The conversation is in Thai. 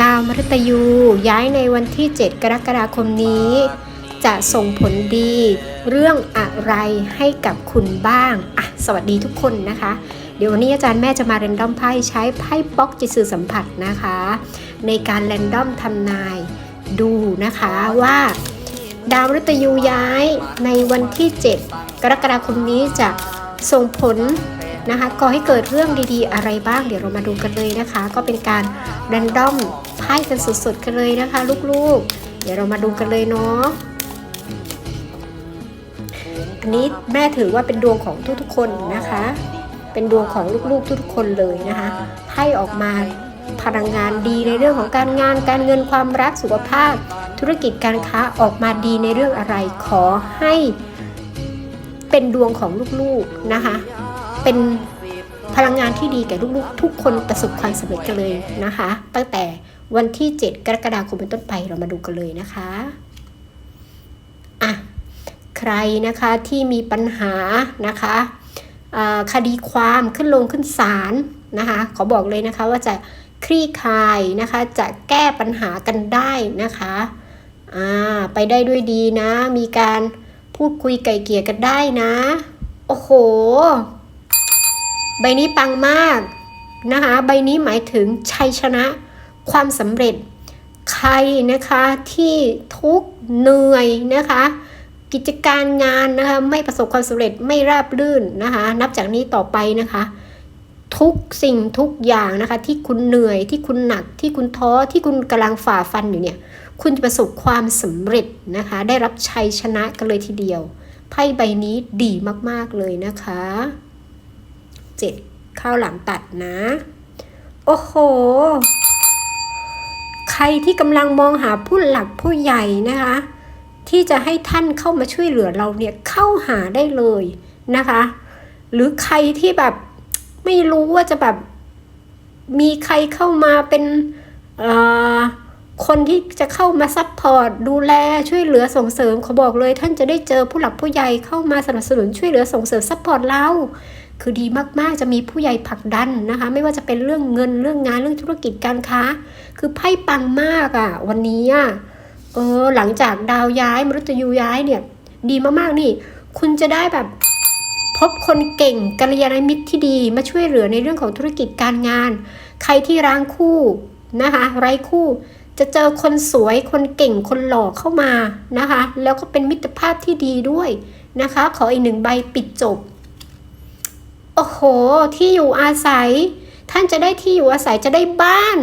ดาวมฤตยูย้ายในวันที่ 7 กรกฎาคมนี้ จะส่งผลดีเรื่องอะไรให้กับคุณบ้างอะสวัสดีทุกคนนะคะ เดี๋ยววันนี้อาจารย์แม่จะมาเรนดอมไพ่ใช้ไพ่ป๊อกจิตสื่อสัมผัสนะคะ ในการเรนดอมทำนายดูนะคะว่า ดาวมฤตยูย้ายในวันที่ 7 กรกฎาคมนี้จะส่งผล นะคะก่อให้เกิดเรื่องดีๆ อะไรบ้างเดี๋ยวเรามาดูกันเลยนะคะ ก็เป็นการแรนดอมไพ่กันสดๆกันเลยนะคะ ลูกๆ เดี๋ยวเรามาดูกันเลยเนาะอันนี้แม่ถือว่าเป็นดวงของทุกๆคนนะคะ เป็นดวงของลูกๆทุกๆคนเลยนะคะไพ่ออกมาพลังงานดีในเรื่องของการงาน การเงินความรักสุขภาพ ธุรกิจการค้าออกมาดีในเรื่องอะไรขอให้เป็นดวงของลูกๆนะคะ เป็นพลังงานที่ดีแก่ลูกๆ ทุกคนประสบความสำเร็จกันเลยนะคะ ตั้งแต่วันที่ 7 กรกฎาคมเป็นต้นไปเรามาดูกันเลยนะคะอะใครนะคะที่มีปัญหานะคะคดีความขึ้นลงขึ้นศาลนะคะขอบอกเลยนะคะว่าจะคลี่คลายนะคะจะแก้ปัญหากันได้นะคะอ่าไปได้ด้วยดีนะ มีการพูดคุยไก่เกลี่ยกันได้นะ โอ้โห ใบนี้ปังมากนะคะใบนี้หมายถึงชัยชนะความสำเร็จ ใครนะคะที่ทุกเหนื่อยนะคะ กิจการงานนะคะไม่ประสบความสำเร็จไม่ราบรื่นนะคะนับจากนี้ต่อไปนะคะ ทุกสิ่งทุกอย่างนะคะ ที่คุณเหนื่อยที่คุณหนักที่คุณท้อที่คุณกำลังฝ่าฟันอยู่เนี่ย คุณจะประสบความสำเร็จนะคะ ได้รับชัยชนะกันเลยทีเดียวไพ่ใบนี้ดีมากๆเลยนะคะ เข้าวหลามตัดนะ โอ้โห ใครที่กำลังมองหาผู้หลักผู้ใหญ่นะคะ ที่จะให้ท่านเข้ามาช่วยเหลือเราเนี่ยเข้าหาได้เลยนะคะ หรือใครที่แบบไม่รู้ว่าจะแบบมีใครเข้ามาเป็นคนที่จะเข้ามาซัพพอร์ตดูแลช่วยเหลือส่งเสริมเขาบอกเลย ท่านจะได้เจอผู้หลักผู้ใหญ่เข้ามาสนับสนุนช่วยเหลือส่งเสริมซัพพอร์ตเรา คือดีมากๆ จะมีผู้ใหญ่ผลักดันนะคะ ไม่ว่าจะเป็นเรื่องเงินเรื่องงานเรื่องธุรกิจการค้า คือไพ่ปังมากอะ่ะ วันนี้อะ่ะเออหลังจากดาวย้ายมฤตยูย้ายเนี่ย ดีมากๆนี่ คุณจะได้แบบพบคนเก่งกัลยาณมิตรที่ดีมาช่วยเหลือในเรื่องของธุรกิจการงาน ใครที่ร้างคู่นะคะไร้คู่จะเจอคนสวยคนเก่งคนหล่อเข้ามานะคะ แล้วก็เป็นมิตรภาพที่ดีด้วยนะคะ ขออีกหนึ่งใบปิดจบ ที่อยู่อาศัย ท่านจะได้ที่อยู่อาศัยจะได้บ้าน